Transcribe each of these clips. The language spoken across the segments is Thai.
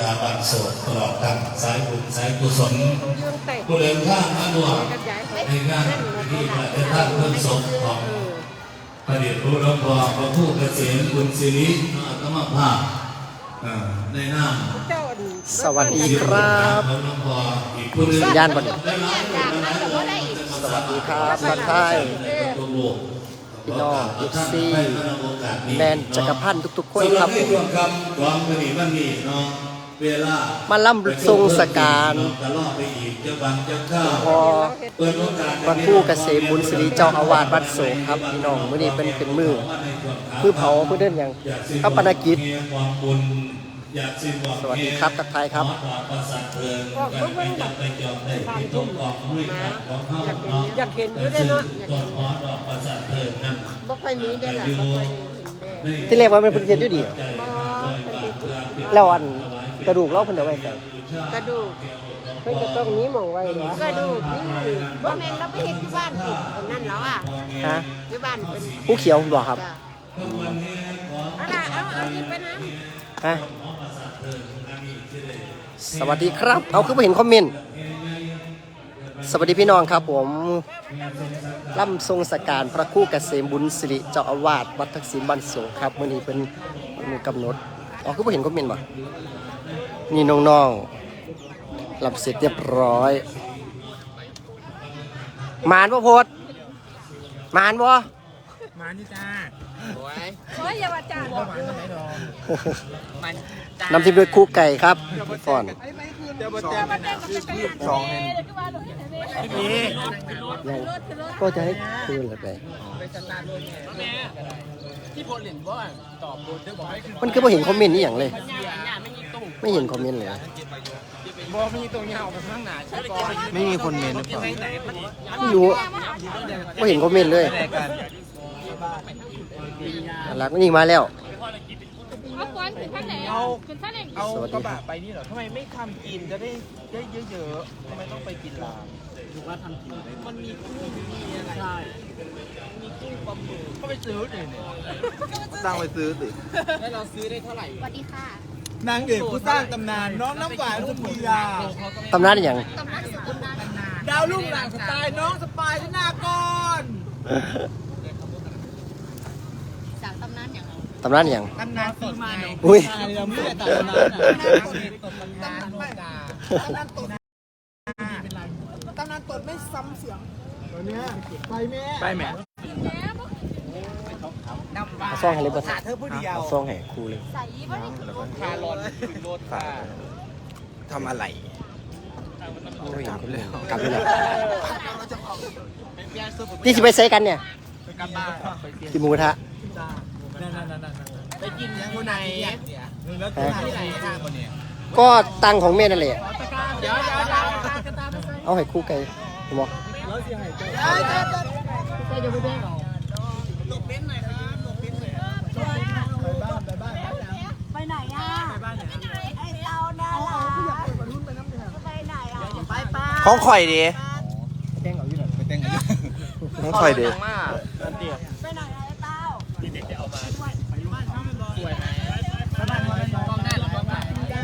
ดาบันโสดตลอดทั้งสายบุญสายกุศลยืนเตะผู้เดินข้างมาดวงกับยายเขาในงานที่พระเจ้าท่านเพิ่งศพของพระเดชพระหลวงพ่อพระผู้เกษมบุญศิริอาตมาภาพอ่าในนามเจ้าอันสวัสดีครับหลวงพ่ออีกผู้หนึ่งย่านบันได้รับจากนั้นก็บ่ได้สวัสดีครับทักทายตัวลูกพี่น้องเอฟซีแมนจักรพันธ์ทุกๆคนครับสำหในช่วงคำความมันนี่มันนี่เนาะเวลา มาล่ำทรงสการตลอดไปอีกเจ้าบังเจ้าข้าวพอเปิดโอกาสพระผู้เกษมบุญศรีเจ้าอาวาสวัดโสมครับพี่น้องมื้อนี้เป็นเป็นมือมือเผาเพื่อเดินอย่างข้าปนกิจความบุญอยากสิ้นหวังสวัสดีครับทักทายครับขอความประสาทเพลินกันไปจับไปจอมได้ที่ตรงกองด้วยกันของเฮาเนาะอยากเห็นอยู่ได้เนาะต้นหอดอกประสาทเพลินนั่นบ่ค่อยมีได้ล่ะบ่ค่อยเห็นได้ที่เรียกว่าเป็นพุทธเทียนอยู่ดีบ่แล้วอัน กระดูกเราเพิ่นเอาไว้ใส่กระดูกเพิ่นก็ต้องนี้มองไว้เหรอกระดูกนี่บ่แม่นเราไปเฮ็ดที่บ้านสิตรงนั้นแล้วอะฮะที่บ้านเป็นผู้เขียวบ่ครับจ้ะเอาล่ะเอาเอานี่ไปนะฮะสวัสดีครับ เอาคือบ่เห็นคอมเมนต์สวัสดีพี่น้องครับผมล่ำทรงสการพระครู่เกษมบุญสิริเจ้าอาวาสวัดทักษิณบ้านโสงครับมื้อนี้เป็นมือกำหนดอ๋อคือบ่เห็นคอมเมนต์บ่ นี่น้องๆรับเสร็จเรียบร้อย มานบ่โพดมานบ่มานี่จ้าสวยโอ้ยอย่าว่าจ้าหวานทำไมดองมันจ้านำทิพย์ด้วยคู่ไก่ครับฟอนเดี๋ยวบนแต้มสองเนี่ยพี่ยังก็จะให้คืนเลยไปไปสตาร์ทรถแม่ที่พลเห็นว่าตอบโดนเธอบอกให้มันคือพอเห็นคอมเมนต์นี่อย่างเลยเสีย ไม่มีตู้ไม่เห็นคอมเมนต์เลย บอกมีตัวเงาไปข้างหน้าใช่ก่อนไม่มีคนเมนหรือเปล่าไม่รู้ไม่เห็นคอมเมนต์เลยแลกกันหลักมันยิงมาแล้ว เอาควันขึ้นข้างไหนเอาขึ้นข้างไหนเอากระบะไปนี่เหรอทำไมไม่ทำกินจะได้ได้เยอะๆทำไมต้องไปกินลามถือว่าทำกินมันมีกุ้งมีอะไรใช่มีกุ้งปลาหมึกก็ไปซื้อเลยเนี่ยตั้งไปซื้อสิแล้วเราซื้อได้เท่าไหร่สวัสดีค่ะ นางเอกผู้สร้างตำนาน น้องน้ำหวานคุณพียาตำนานอหย่างตำนานสุดตำนานดาวรุ่งหลังสไตล์น้องสปายธนากรจากตำนานอย่างไรตำนานอหย่าง ตำนานสีมาอุ้ย เราไม่ได้ตำนานตำนานตำนานไม่ตำนานตดตำนานตดไม่ซ้ำเสียงตัวเนี้ยไปแม่ ไปแม่ เอาซองให้เลยบ่ขาเธอผู้เดียวเอาซองให้ครูเลยใส่บ่ได้คาร์ลอนขึ้นรถค่ะทำอะไรไม่เห็นคอมเมนต์กลับไปแล้วนี่สิไปใส่กันเนี่ยไปกลับบ้านไปเตรียมกินหมูกระทะไปกินยังคนไหนแล้วที่ไหนทางคนนี้ก็ตังค์ของแม่นั่นแหละเดี๋ยวเดี๋ยวเดี๋ยวกระตาไปใส่เอาให้คู่ไก่เห็นบ่แล้วที่ไหนเจ้าเจ้าเจ้าใส่จะไปแดงหลบเบ้นหน่อย น่อยครับไปบ้านไปบ้านไปไหนอะไปบ้านเนี่ยไอ้เตาน่ารักไปไหนอะไปป้าของข่อยดีแดงเอาอยู่หน่อยไปแดงเอาอยู่ของข่อยดีไปไหนไอ้เต้า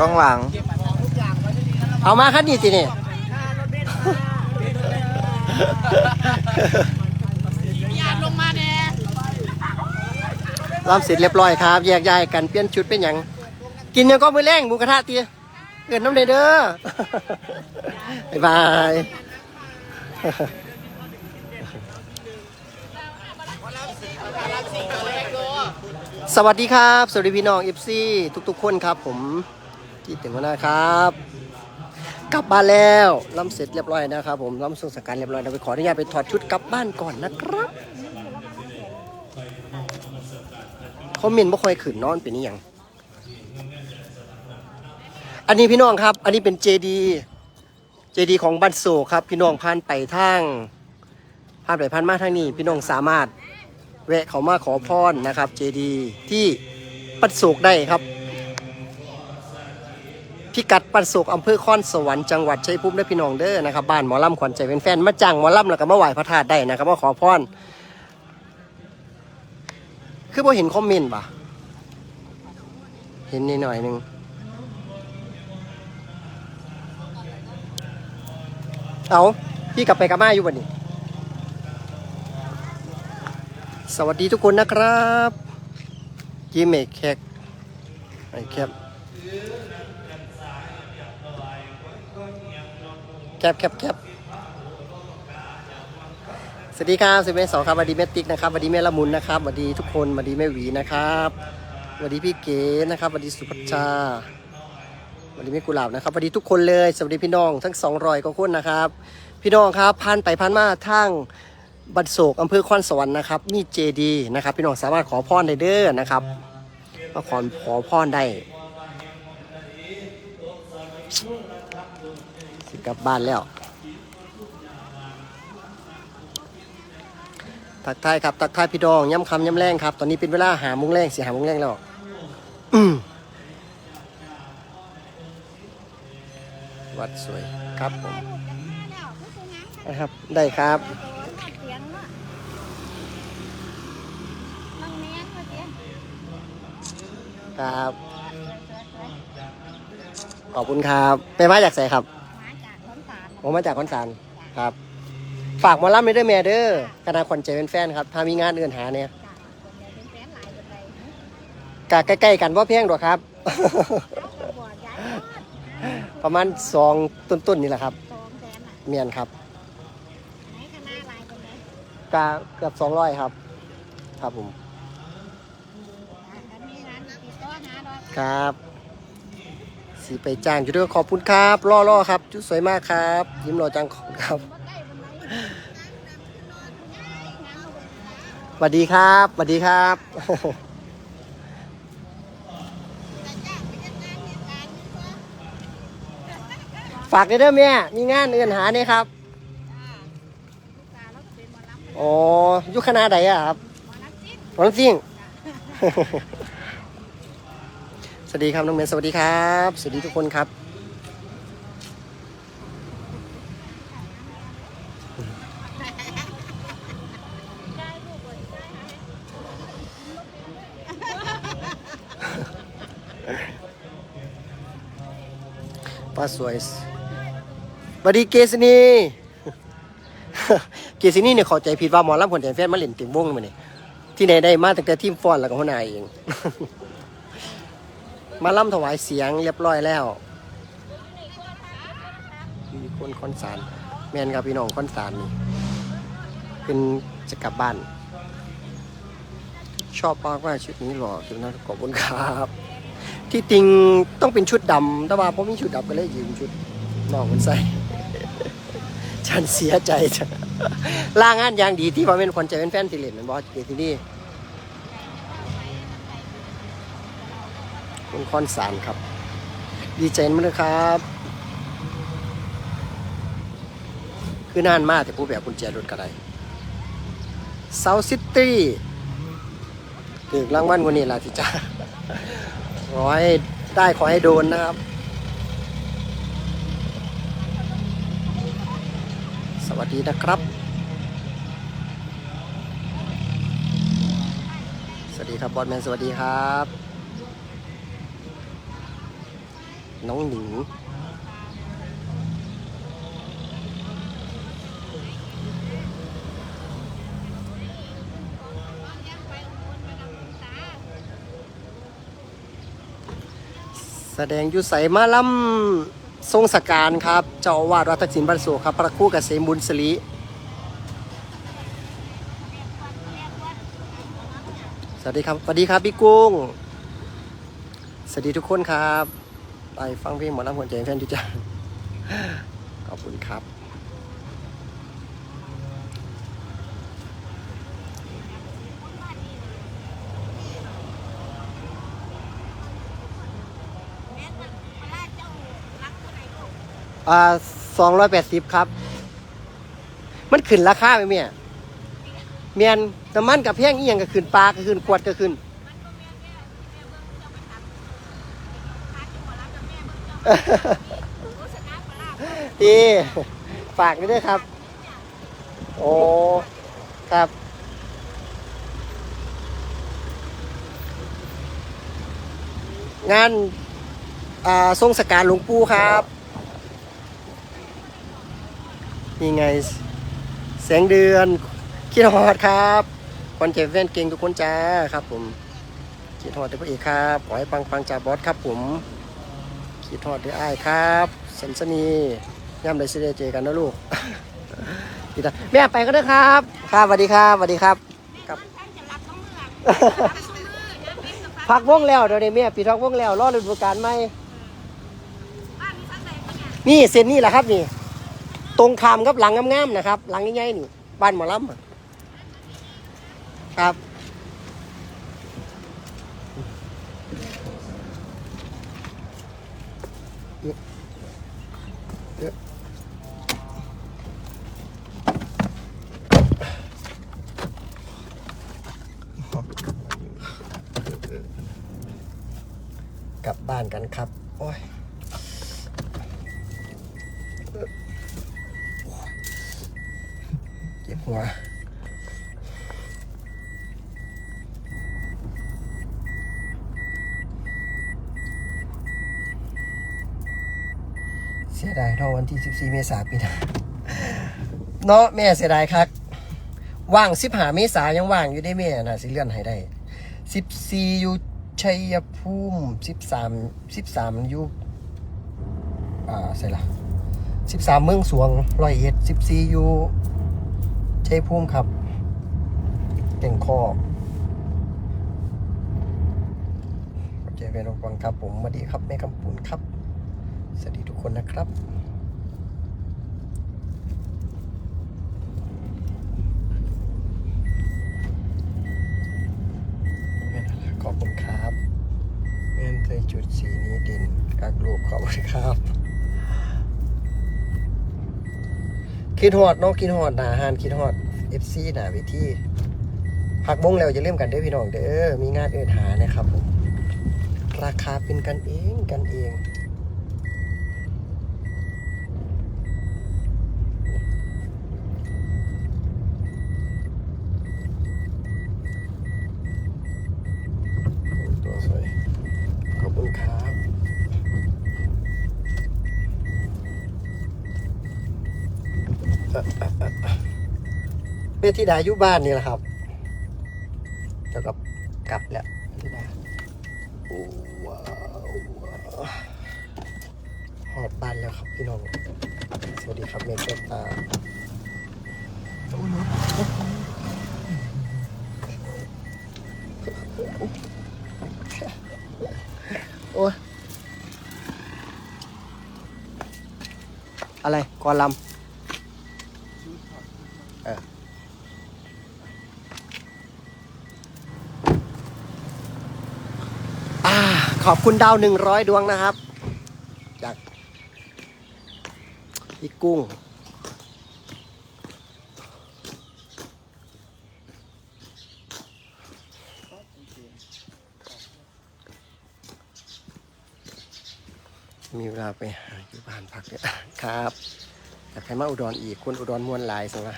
กล้องหลัง เอามาคันนี้สิเนี่ย ญาติลงมาแน่ รำเสร็จเรียบร้อยครับ แยกย้ายกันเปลี่ยนชุดเป็นหยังกินยังก็มือแรงหมูกระทะเตียเกินน้ำเด้อเด้อบ๊ายบายสวัสดีครับ สวัสดีพี่น้องเอฟซีทุกๆ คนครับผมที่เต็มหัวน้าครับ กลับบ้านแล้วล้ำเสร็จเรียบร้อยนะครับผมล้ำส่งสการเรียบร้อยเราไปขออนุญาตไปถอดชุดกลับบ้านก่อนนะครับ ค อมเมนต์บ่ค่อยขึ้นนอนเป็นนี่ยังอันนี้พี่น้องครับ อันนี้เป็นเจดีเจดีของบันโศกครับ พี่น้องผ่านไปทางผ่านไปผ่านมาทางนี้ พี่น้องสามารถแวะเขามาขอพรนะครับ เจดีที่ปันโศกได้ครับ พิกัดปันโศกอำเภอคอนสวรรค์จังหวัดชัยภูมิได้อพี่น้องเด้อนะครับบ้านหมอลำขวัญใจเป็นแฟนมาจ้างหมอลำแล้วก็มาไหว้พระธาตุได้นะครับมาขอพร คือพอเห็นคอมเมนต์ปะเห็นนิดหน่อยหนึ่งเอาพี่กลับไปกับม่อยู่วันนี้ สวัสดีทุกคนนะครับยิมเมกแคกไอแคบแคบแคบแคบ สวัสดีครับสิบเอ็ดสองครับสวัสดีแม่ติ๊กนะครับสวัสดีแม่ละมุนนะครับสวัสดีทุกคนสวัสดีแม่หวีนะครับสวัสดีพี่เก๋นะครับสวัสดีสุพัชชาสวัสดีแม่กุหลาบนะครับสวัสดีทุกคนเลยสวัสดีพี่น้องทั้งสองรอยกว่าคนนะครับ พี่น้องครับผ่านไปผ่านมาทางบัดโศกอำเภอคอนสวรรค์นะครับมีเจดีนะครับ พี่น้องสามารถขอพรได้เด้อนะครับมาขอขอพรได้สิกลับบ้านแล้ว ทักทายครับทักทายพี่น้องย้ำคำย้ำแรงครับ ตอนนี้เป็นเวลาหาโมุ้งแรงเสียหาโมุ้งแรงแล้วอืมวัดสวยครับผมนะครับ ได้ครับครับ ขอบคุณครับไปมาจากไหนครับผมมาจากคอนสารครับ ฝากหมอลำไปด้วยแม่เด้อคณะขวัญใจเป็นแฟนครับ ถ้ามีงานอื่นหาเนี่ยกะใกล้ๆกันว่าเพียงหรอกครับประมาณสองต้นๆนี่แหละครับเมียนครับกะเกือบสองร้อยครับ ครับผมครับ สีไปจ้างอยู่ด้วยขอบคุณครับล่อล่อครับ จุดสวยมากครับ ยิ้มรอจังของครับ สวัสดีครับสวัสดีครับ ฝากด้วยเด้อแม่ มีงานเอื่นหาเนี่ยครับ อ๋ออยุคณะใดอะครับหมอลำซิ่งสวัสดีครับน้องเมนสวัสดีครับ สวัสดีทุกคนครับ ป้าสวยสวัสดีเกษณีเกษณีเนี่ยเขอใจผิดว่าหมอลำผลแทนแฟนมาเล่นเต็มวงมาเนี่ยที่ไหนได้มาตั้งแต่ทีมฟอนแล้วก็หัวหน้าเอง มาล่ำถวายเสียงเรียบร้อยแล้วมีคนคอนสารแมนครับพี่น้องคอนสารนี่เป็นจะกลับบ้าน ชอบมากว่าชุดนี้หล่อจุดนั้นขอบคุณครับ ที่จริงต้องเป็นชุดดำแต่ว่าผมมีชุดดำก็เลยยืมชุดน้องมันใส่ ฉันเสียใจจ้ะล่างานอย่างดีที่ว่าเป็นคนใจเป็นแฟนติเลนมันบอกเกที่นี่คุณคอนสารครับ ดีใจมากเลยครับ คือนานมากแต่ผู้แบบกุญแจรถกระไดเซาซิตี้ถึงรางวัลวันนี้ล่ะที่จ้า ขอให้ได้ขอให้โดนนะครับ สวัสดีนะครับ สวัสดีครับบอลแมนสวัสดีครับ น้องหนิง แสดงยุใสมาล่ำทรงสการครับ เจ้าอาวาสวัดทักษิณบรรสุครับ พระครู่เสมบุญสลีสวัสดีครับสวัสดีครับพี่กุ้ง สวัสดีทุกคนครับ ไปฟังเพลงหมอลำหัวใจแฟนจุจ้าขอบคุณครับ อ่าสองร้อยแปดสิบครับ มันขึ้นราคาไหมเมียเมียนน้ำมันกับแพงอีหยังก็ขึ้นปลาก็ขึ้นขวดก็ขึ้นดีฝากด้วยครับ โอ้ครับงานอ่าทรงสการหลวงปู่ครับ นี่ไง แสงเดือนคิดฮอดครับคอนเจแฟนเก่งทุกคนจ้าครับ ผมคิดฮอดเด้อพระเอกครับขอให้ปังปังๆจากบอสครับ ผมคิดฮอดเด้ออ้ายครับสันสนีย่ำได้สิได้เจอกันนะลูกพี่ตาแม่ไปก็ได้ครับ ครับสวัสดีครับสวัสดีครับครับพักวงแล้วเดี๋ยวนี้แม่ปีทักวงแล้วรอฤดูกาลใหมนี่เส้นนี่แหละครับนี่ ตรงขามกับหลังงามๆนะครับ หลังใหญ่ๆนี่บ้านหมอลำครับ กลับบ้านกันครับ โอ้ยเจ็บ หัวเสียดายเท่าวันที่ 14 เมษายนปีหน้าเนาะแม่เสียดายครับว่าง15เมษายนยังว่างอยู่ได้แม่น่ะสิเลื่อนให้ได้14อยู่ชัยภูมิ13 13อยู่อ่าใส่ละ13เมืองสวงร้อยเอ็ด14อยู่ ชัยภูมิครับ เก่งคอโอเคเป็นองฟังครับผมสวัสดีครับแม่คำปุ่นครับ สวัสดีทุกคนนะครับ ไม่นั่นแหละขอบคุณครับเงินเคยจุดสีนี้ดินกักลูกขอบคุณครับ คิดฮอดเนาะคิดฮอดหนาหานคิดฮอดเอฟซีหนาเวทีผักบงแล้วจะเริ่มกันเด้อพี่น้องเด้อมีงานเอินหานะครับผมราคาเป็นกันเองกันเอง ตัวสวย ขอบคุณครับเอ่อเอ่อเอ่อเอ่อเมธิดาอยู่บ้านนี่แหละครับเจะกับกลับแล้วธิดาโอ้ว้าวหอดบ้านแล้วครับพี่น้อง สวัสดีครับเมฆตาโอ้ยอะไรกอลำ ขอบคุณดาวหนึ่งร้อยดวงนะครับ จากพี่กุ้ง มีเวลาไปหาอยู่บ้านพักเนี่ยครับแต่ใครมาอุดรอีกคนอุดรมวนหลายสิวะ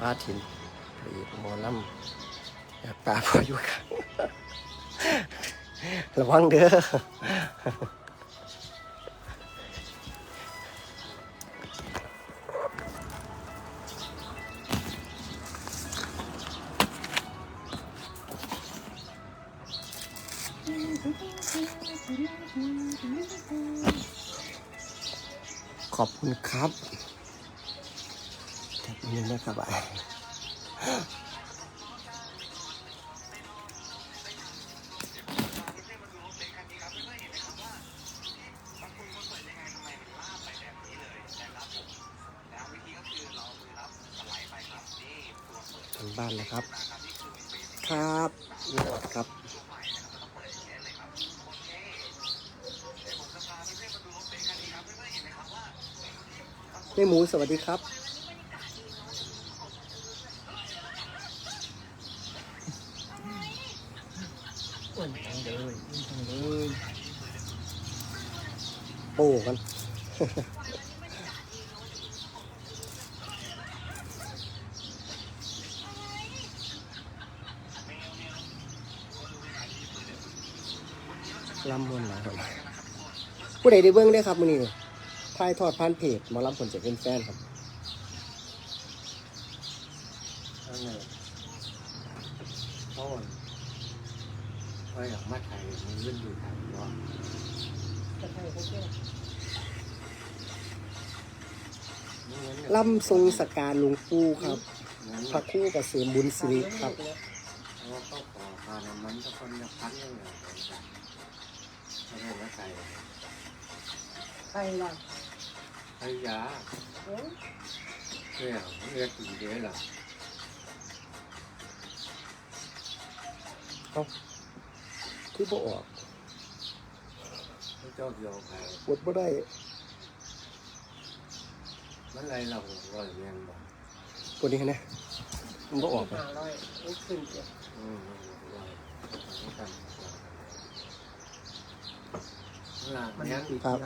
ป้าถิ่นไปอีกหมอลำอยากปลาพออยู่ครับระวังเด้อขอบคุณครับ แท็บนี้นะครับอะถึงบ้านแล้วครับ ครับนี่อดครับแม่หมูสวัสดีครับ โป้กันลำมวนหลายคนผู้ใดได้เบิ้งได้ครับมือนี้ถ่ายทอดผ่านเพจหมอลำผลจะเป็นแฟนครับนั่นเขาเขา อยากมาไทยมันยื่นอยู่ไทยว่าลำทรงสการหลวงปู่ครับงั้นพระครู่เกษมบุญสิริครับเพราะว่าเขาขอพาน้ำมันทุกคนจะพันยังไงเขาเรียกว่าไทยใครล่ะไทยยาเนี่ยเรียกถึงเยอะหรอ คือบ่ออกพระเจ้าเดียวใครปวดบ่ได้มันไรเราร้อยเมียนบอกปวดนี่นะมันบ่ออกไปห้าร้อยไม่ขึ้นเจ็ดอืมร้อยกันหลังเนี้ยครับ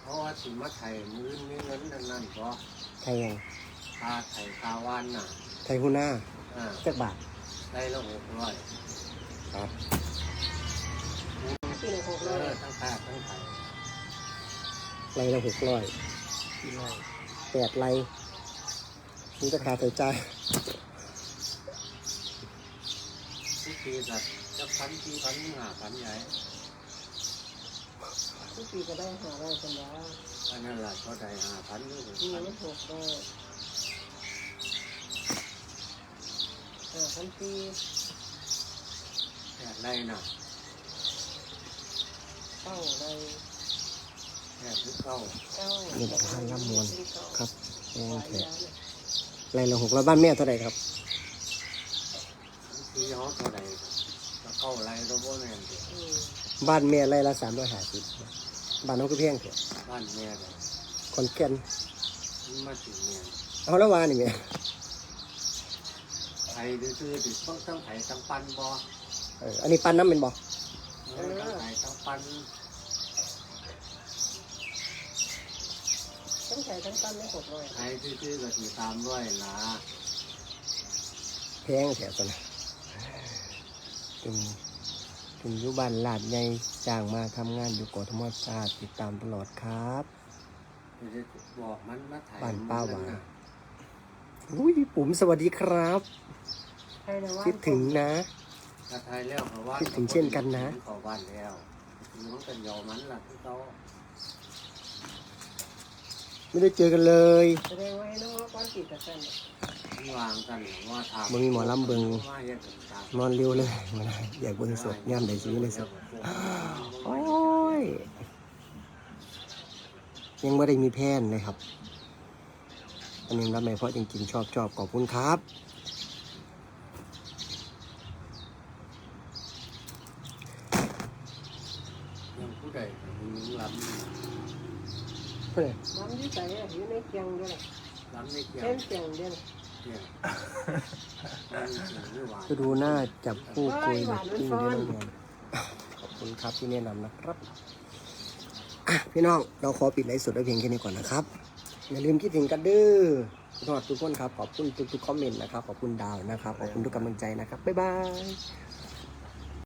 เพราะว่าถึงมาไทยมือมีเงินนั่นนั่นก็ไทยยังพาไทยคาวานน่ะไทยฮูน่าอ่าจักบาทได้ละหกร้อย ครับสี่หนึ่งหกเอร้อยอทั้งแพทย์ทั้งไทยไรละหกร้อยแปดไรนี่จะขาใส่ใจายทุกทีแบบจะพันที่พันหาพันใหญ่ทุกปีก็ได้ห้าร้อยกันแล้วอันนั้นแหละก็ได้หาพันอยู่นี่พันมันหกร้อยห้าพันปี แค่ไรน่ะเก้าไรแค่ทุกเข้าเก้านี่แบบท่านล่ำมวลครับแม่งแขกเนี่ยไรละหกร้อยบ้านแม่เท่าไหร่ครับที่ย้อเท่าไหร่ก็เข้าไรตัวโบแมนเดียวอืมบ้านแม่ไรละสามร้อยห้าสิบบ้านน้องก็เพียงเถอะบ้านแม่เลยคอนแก่นมันมาถึงเนี่ยเอาแล้ววานี่แม่ไทยดื้อๆติดต้องทั้งไทยทั้งปันบ่ เอออันนี้ปันน้ำเป็นบ่เออทั้งไทยทั้งปันทั้งใส่ทั้งตั้นได้หกร้อยไทยดื้อๆก็ถือตามร้อยละแพงแถวตัวนะถึงถึงอยู่บ้านลาดใหญ่จ้างมาทำงานอยู่กทมชาติติดตามตลอดครับเดี๋ยวจะบอกมันมาไทยบ้านป้าหวานน่ะอุ้ยปุ๋มสวัสดีครับใครนะว่า คิดถึงนะ ถ้าไทยแล้วเขาว่าคิดถึงเช่นกันนะ เขาบ้านแล้วมันเป็นยอมันล่ะที่เขาไม่ได้เจอกันเลย แสดงว่าให้น้องว่าก้อนติดกับกันวางกันว่าทำมึงมีหมอลำเบิงมาเฮ็ดกันตามนอนเร็วเลยมาได้อยากเบิ่งสดย่ำใดชีวิตเลยสดโอ้ยยังไม่ได้มีแพนเลยครับ อันนี้รับไหมเพราะจริงๆชอบชอบขอบคุณครับ ยังผู้ใดมึงลำเพื่อนน้ำที่ใส่อะอยู่ในเกียงเดียวแหละลำในเกี่ยวเส้นเกียงเดียวแหละเนี่ยมันเสียงไม่หวานจะดูหน้าจับคู่คุยแบบกิ้งด้วยน้องแมนขอบคุณครับที่แนะนำนะครับอะพี่น้องเราขอปิดไลฟ์สดไว้เพียงแค่นี้ก่อนนะครับ อย่าลืมคิดถึงกันเด้อขอบคุณทุกคนครับ ขอบคุณทุกๆคอมเมนต์นะครับ ขอบคุณดาวนะครับ ขอบคุณทุกกำลังใจนะครับ บ๊ายบาย